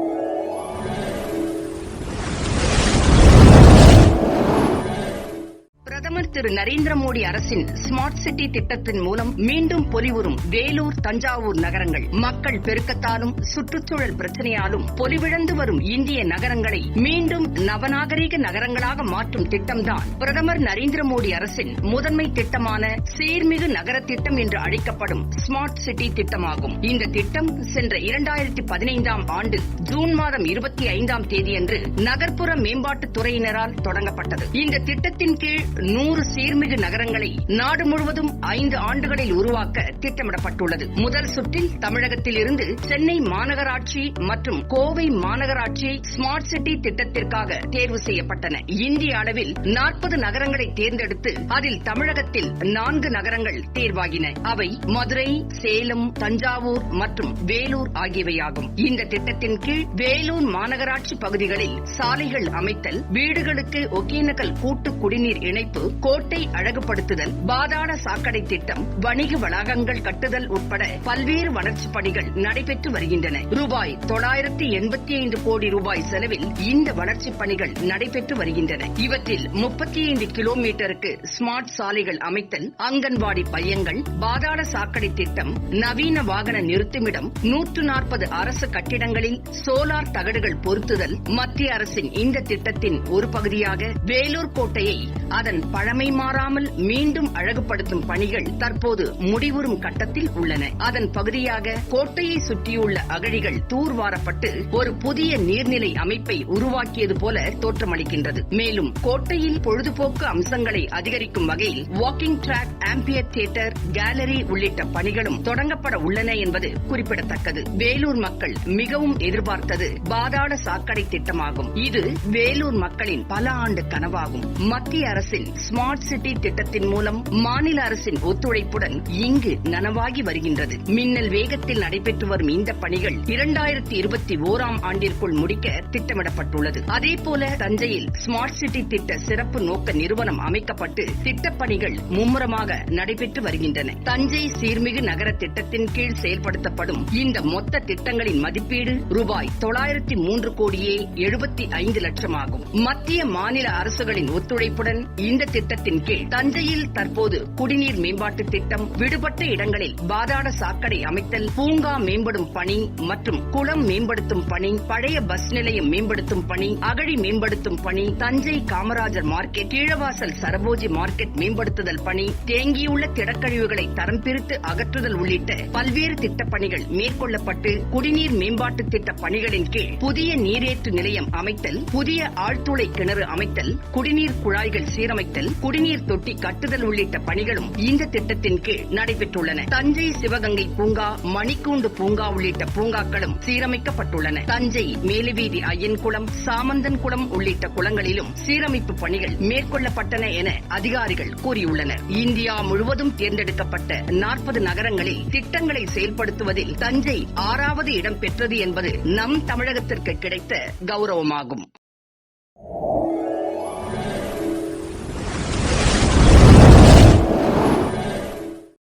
Bye. பிரதமர் திரு நரேந்திர மோடி அரசின் smart city திட்டத்தின் மூலம் மீண்டும் பொலிவுறும் வேலூர் தஞ்சாவூர் நகரங்கள். மக்கள் பெருக்கத்தாலும் சுற்றுச்சூழல் பிரச்சனையாலும் பொலிவிழந்து வரும் இந்திய நகரங்களை மீண்டும் நவநாகரீக நகரங்களாக மாற்றும் திட்டம்தான் பிரதமர் நரேந்திர மோடி அரசின் முதன்மை திட்டமான சீர்மிகு நகர திட்டம் என்று அழைக்கப்படும் ஸ்மார்ட் சிட்டி திட்டமாகும். இந்த திட்டம் சென்ற இரண்டாயிரத்தி பதினைந்தாம் ஆண்டு ஜூன் மாதம் இருபத்தி ஐந்தாம் தேதியன்று நகர்ப்புற மேம்பாட்டுத் துறையினரால் தொடங்கப்பட்டது. இந்த திட்டத்தின் கீழ் நூறு சீர்மிகு நகரங்களை நாடு முழுவதும் ஐந்து ஆண்டுகளில் உருவாக்க திட்டமிடப்பட்டுள்ளது. முதல் சுற்றில் தமிழகத்தில் இருந்து சென்னை மாநகராட்சி மற்றும் கோவை மாநகராட்சி ஸ்மார்ட் சிட்டி திட்டத்திற்காக தேர்வு செய்யப்பட்டன. இந்திய அளவில் நாற்பது நகரங்களை தேர்ந்தெடுத்து அதில் தமிழகத்தில் நான்கு நகரங்கள் தேர்வாகின. அவை மதுரை சேலம் தஞ்சாவூர் மற்றும் வேலூர் ஆகியவையாகும். இந்த திட்டத்தின் கீழ் வேலூர் மாநகராட்சி பகுதிகளில் சாலைகள் அமைத்தல் வீடுகளுக்கு ஒகேனக்கல் கூட்டு குடிநீர் இணைப்பு கோட்டை அழகுபடுத்துதல் பாதாள சாக்கடை திட்டம் வணிக வளாகங்கள் கட்டுதல் உட்பட பல்வேறு வளர்ச்சிப் பணிகள் நடைபெற்று வருகின்றன. ரூபாய் தொள்ளாயிரத்தி எண்பத்தி ஐந்து கோடி ரூபாய் செலவில் இந்த வளர்ச்சிப் பணிகள் நடைபெற்று வருகின்றன. இவற்றில் முப்பத்தி ஐந்து கிலோமீட்டருக்கு ஸ்மார்ட் சாலைகள் அமைத்தல் அங்கன்வாடி பையங்கள் பாதாள சாக்கடை திட்டம் நவீன வாகன நிறுத்துமிடம் நூற்று நாற்பது அரசு கட்டிடங்களில் சோலார் தகடுகள் பொருத்துதல் மத்திய அரசின் இந்த திட்டத்தின் ஒரு பகுதியாக வேலூர் கோட்டையை அதன் பழமை மாறாமல் மீண்டும் அழகுபடுத்தும் பணிகள் தற்போது முடிவுறும் கட்டத்தில் உள்ளன. அதன் பகுதியாக கோட்டையை சுற்றியுள்ள அகழிகள் தூர்வாரப்பட்டு ஒரு புதிய நீர்நிலை அமைப்பை உருவாக்கியது போல தோற்றமளிக்கின்றது. மேலும் கோட்டையில் பொழுதுபோக்கு அம்சங்களை அதிகரிக்கும் வகையில் walking track amphitheatre gallery உள்ளிட்ட பணிகளும் தொடங்கப்பட உள்ளன என்பது குறிப்பிடத்தக்கது. வேலூர் மக்கள் மிகவும் எதிர்பார்த்தது பாதாள சாக்கடை திட்டமாகும். இது வேலூர் மக்களின் பல ஆண்டு கனவாகும். மத்திய அரசின் ஸ்மார்ட் சிட்டி திட்டத்தின் மூலம் மாநில அரசின் ஒத்துழைப்புடன் இங்கு நனவாகி வருகின்றது. மின்னல் வேகத்தில் நடைபெற்று வரும் இந்த பணிகள் இரண்டாயிரத்தி இருபத்தி ஓராம் ஆண்டிற்குள் முடிக்க திட்டமிடப்பட்டுள்ளது. அதேபோல தஞ்சையில் ஸ்மார்ட் சிட்டி திட்ட சிறப்பு நோக்க நிறுவனம் அமைக்கப்பட்டு திட்டப்பணிகள் மும்முரமாக நடைபெற்று வருகின்றன. தஞ்சை சீர்மிகு நகர திட்டத்தின் கீழ் செயல்படுத்தப்படும் இந்த மொத்த திட்டங்களின் மதிப்பீடு ரூபாய் தொள்ளாயிரத்தி மூன்று கோடியே எழுபத்தி ஐந்து லட்சம் ஆகும் மத்திய மாநில அரசுகளின் ஒத்துழைப்புடன் இந்த திட்டத்தின் கீழ் தஞ்சையில் தற்போது குடிநீர் மேம்பாட்டு திட்டம் விடுபட்ட இடங்களில் பாதாட சாக்கடை அமைத்தல் பூங்கா மேம்படும் பணி மற்றும் குளம் மேம்படுத்தும் பணி பழைய பஸ் நிலையம் மேம்படுத்தும் பணி அகழி மேம்படுத்தும் பணி தஞ்சை காமராஜர் மார்க்கெட் கீழவாசல் சரபோஜி மார்க்கெட் மேம்படுத்துதல் பணி தேங்கியுள்ள திடக்கழிவுகளை தரம் பிரித்து அகற்றுதல் உள்ளிட்ட பல்வேறு திட்டப் பணிகள் மேற்கொள்ளப்பட்டு குடிநீர் மேம்பாட்டு திட்ட பணிகளின் கீழ் புதிய நீரேற்று நிலையம் அமைத்தல் புதிய ஆழ்துளை கிணறு அமைத்தல் குடிநீர் குழாய்கள் சீரமைக்க சீரமைத்தல் குடிநீர் தொட்டி கட்டுதல் உள்ளிட்ட பணிகளும் இந்த திட்டத்தின் கீழ் நடைபெற்றுள்ளன. தஞ்சை சிவகங்கை பூங்கா மணிக்கூண்டு பூங்கா உள்ளிட்ட பூங்காக்களும் சீரமைக்கப்பட்டுள்ளன. தஞ்சை மேலுவீதி ஐயன்குளம் சாமந்தன் குளம் உள்ளிட்ட குளங்களிலும் சீரமைப்பு பணிகள் மேற்கொள்ளப்பட்டன என அதிகாரிகள் கூறியுள்ளனர். இந்தியா முழுவதும் தேர்ந்தெடுக்கப்பட்ட நாற்பது நகரங்களில் திட்டங்களை செயல்படுத்துவதில் தஞ்சை ஆறாவது இடம் பெற்றது என்பது நம் தமிழகத்திற்கு கிடைத்த கௌரவமாகும்.